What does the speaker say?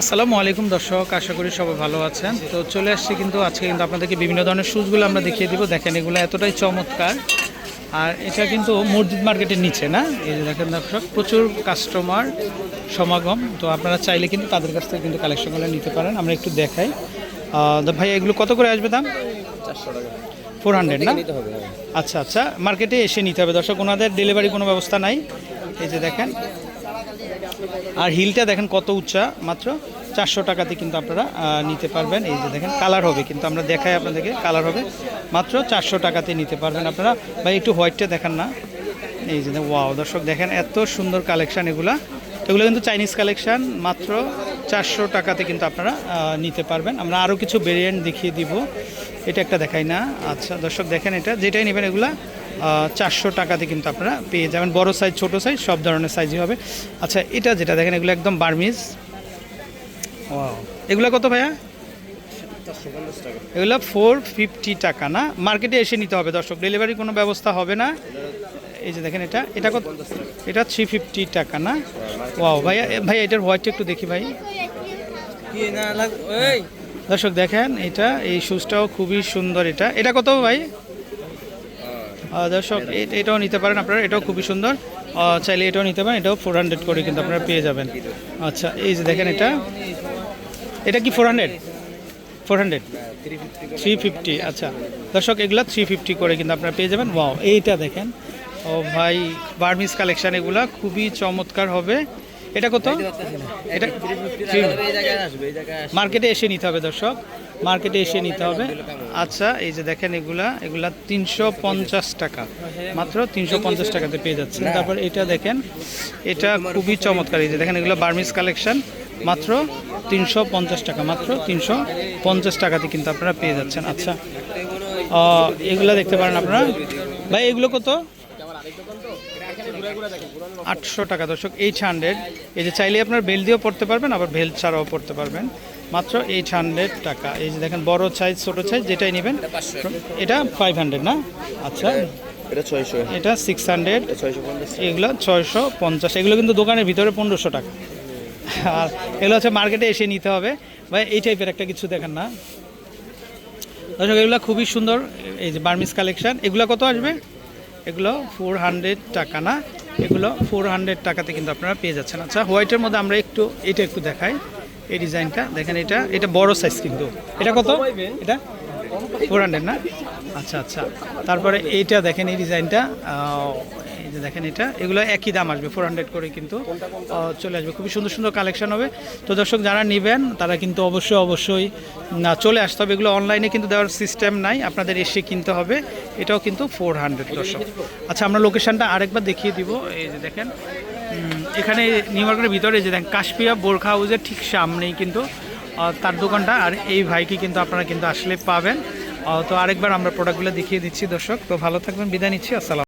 আসসালামু আলাইকুম দর্শক আশা করি সবাই ভালো আছেন। তো চলে আসছি কিন্তু আজকে কিন্তু আপনাদেরকে বিভিন্ন ধরনের শুজগুলো আমরা দেখিয়ে দিব। দেখেন এগুলো এতটাই চমৎকার। আর এটা কিন্তু মসজিদ মার্কেটের নিচে না? এই যে দেখেন দর্শক প্রচুর কাস্টমার সমাগম। তো আপনারা চাইলে কিন্তু তাদের কাছ থেকে কিন্তু কালেকশনগুলো নিতে পারেন। আমরা একটু দেখাই। ভাই এগুলো কত করে আসবে দাম? চারশো টাকা। ফোর হান্ড্রেড না? হ্যাঁ। আচ্ছা আচ্ছা। মার্কেটে এসে নিতে হবে। দর্শক ওনাদের ডেলিভারি কোনো ব্যবস্থা নাই। এই যে দেখেন আর হিলটা দেখেন কত উচ্চা, মাত্র চারশো টাকাতে কিন্তু আপনারা নিতে পারবেন। এই যে দেখেন, কালার হবে, কিন্তু আমরা দেখাই আপনাদেরকে, কালার হবে, মাত্র চারশো টাকাতে নিতে পারবেন আপনারা। বা একটু হোয়াইটটা দেখান না। এই যে, ওয়াও, দর্শক দেখেন, এত সুন্দর কালেকশান এগুলা। এগুলো কিন্তু চাইনিজ কালেকশান, মাত্র চারশো টাকাতে কিন্তু আপনারা নিতে পারবেন। আমরা আরও কিছু ভেরিয়েন্ট দেখিয়ে দিব। এটা একটা দেখাই না। আচ্ছা দর্শক দেখেন এটা, যেটাই নেবেন এগুলা। চারশো টাকাতে কিন্তু আপনারা পেয়ে যাবেন। বড় সাইজ ছোট সাইজ সব ধরনের সাইজই হবে। আচ্ছা এটা যেটা দেখেন এগুলো একদম বার্মিজ। ওয়াও এগুলো কত ভাইয়া? এগুলো ফোর ফিফটি টাকা না? মার্কেটে এসে নিতে হবে দর্শক ডেলিভারি কোনো ব্যবস্থা হবে না। এই যে দেখেন এটা এটা কত? এটা থ্রি ফিফটি টাকা না? ওয়াও ভাইয়া ভাইয়া এটার হোয়াইটটা একটু দেখি ভাই। দর্শক দেখেন এটা এই শুজটাও খুবই সুন্দর এটা। এটা কত ভাই? দর্শক এটাও নিতে পারেন আপনারা এটাও খুবই সুন্দর। চাইলে এটাও নিতে পারেন এটাও ফোর হান্ড্রেড করে কিন্তু আপনারা পেয়ে যাবেন। আচ্ছা এই যে দেখেন এটা। এটা কি four hundred four hundred three fifty আচ্ছা। দর্শক এগুলো থ্রি ফিফটি করে কিন্তু আপনারা পেয়ে যাবেন। ওয়াও এইটা দেখেন। ও ভাই বার্মিস কালেকশান এগুলা খুবই চমৎকার হবে। এটা কত? এটা মার্কেটে এসে নিতে হবে দর্শক। মার্কেটে এসে নিতে হবে। আচ্ছা এই যে দেখেন এগুলা এগুলা তিনশো পঞ্চাশ টাকা। মাত্র তিনশো পঞ্চাশ টাকাতে পেয়ে যাচ্ছেন। তারপর এটা দেখেন এটা খুবই চমৎকার। এই যে দেখেন এগুলো বার্মিস কালেকশন মাত্র তিনশো পঞ্চাশ টাকা মাত্র তিনশো পঞ্চাশ টাকাতে কিন্তু আপনারা পেয়ে যাচ্ছেন। আচ্ছা এগুলা দেখতে পারেন আপনারা। ভাই এগুলো কত? আটশো টাকা। দর্শক এইট হান্ড্রেড এই যে চাইলে আপনার বেল দিয়েও পড়তে পারবেন আবার ভেল ছাড়াও পড়তে পারবেন। মাত্র এইট হান্ড্রেড টাকা। এই যে দেখেন বড় সাইজ ছোট সাইজ যেটাই নেবেন এটা ফাইভ হান্ড্রেড না? আচ্ছা এটা ছয়শো। এটা সিক্স হান্ড্রেড এগুলো ছয়শো পঞ্চাশ। এগুলো কিন্তু দোকানের ভিতরে পনেরোশো টাকা। আর এগুলো হচ্ছে মার্কেটে এসে নিতে হবে। বা এই টাইপের একটা কিছু দেখেন না। দর্শক এগুলো খুবই সুন্দর। এই যে বার্মিস কালেকশান এগুলো কত আসবে? এগুলো ফোর হান্ড্রেড টাকা না? এগুলো ফোর হান্ড্রেড টাকাতে কিন্তু আপনারা পেয়ে যাচ্ছেন। আচ্ছা হোয়াইটের মধ্যে আমরা একটু এটা একটু দেখাই। এই ডিজাইনটা। দেখেন এটা এটা বড় সাইজ কিন্তু। এটা কত? এটা? ফোর হান্ড্রেড না? আচ্ছা আচ্ছা। তারপরে এইটা দেখেন, এই ডিজাইনটা এই যে দেখেন এটা, এগুলো একই দাম আসবে ফোর হান্ড্রেড করে কিন্তু চলে আসবে। খুবই সুন্দর সুন্দর কালেকশন হবে। তো দর্শক, যারা নেবেন, তারা কিন্তু অবশ্যই অবশ্যই না চলে আসতে হবে। এগুলো অনলাইনে কিন্তু দেওয়ার সিস্টেম নাই, আপনাদের এসে কিনতে হবে। এটাও কিন্তু ফোর হান্ড্রেড দর্শক। আচ্ছা আমরা লোকেশানটা আরেকবার দেখিয়ে দিব। এই যে দেখেন এখানে নিউ মার্কেটের ভিতরে যে দেখেন কাশপিয়া বোরখা হাউসের ঠিক সামনেই কিন্তু তার দোকানটা আর এই ভাইকে কিন্তু আপনারা কিন্তু আসলে পাবেন। তো আরেকবার আমরা প্রোডাক্টগুলো দেখিয়ে দিচ্ছি দর্শক। তো ভালো থাকবেন, বিদায় নিচ্ছি, আসসালাম